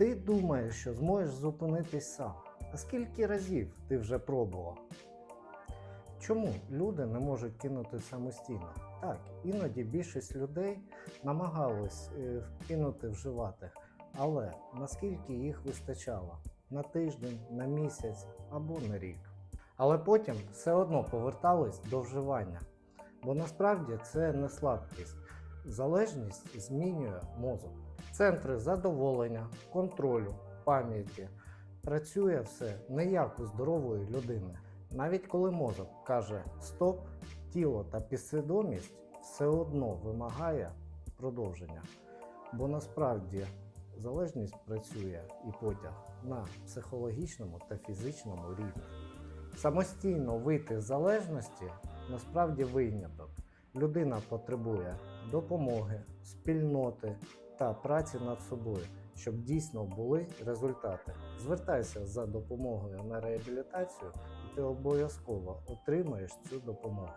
Ти думаєш, що зможеш зупинитись сам. А скільки разів ти вже пробував? Чому люди не можуть кинути самостійно? Так, іноді більшість людей намагались е, кинути вживати, але наскільки їх вистачало? На тиждень, на місяць або на рік. Але потім все одно повертались до вживання. Бо насправді це не слабкість. Залежність змінює мозок. Центри задоволення, контролю, пам'яті. Працює все не як у здорової людини. Навіть коли мозок каже стоп, тіло та підсвідомість все одно вимагає продовження. Бо насправді залежність працює і потяг на психологічному та фізичному рівні. Самостійно вийти з залежності насправді виняток. Людина потребує допомоги, спільноти та праці над собою, щоб дійсно були результати. Звертайся за допомогою на реабілітацію, і ти обов'язково отримаєш цю допомогу.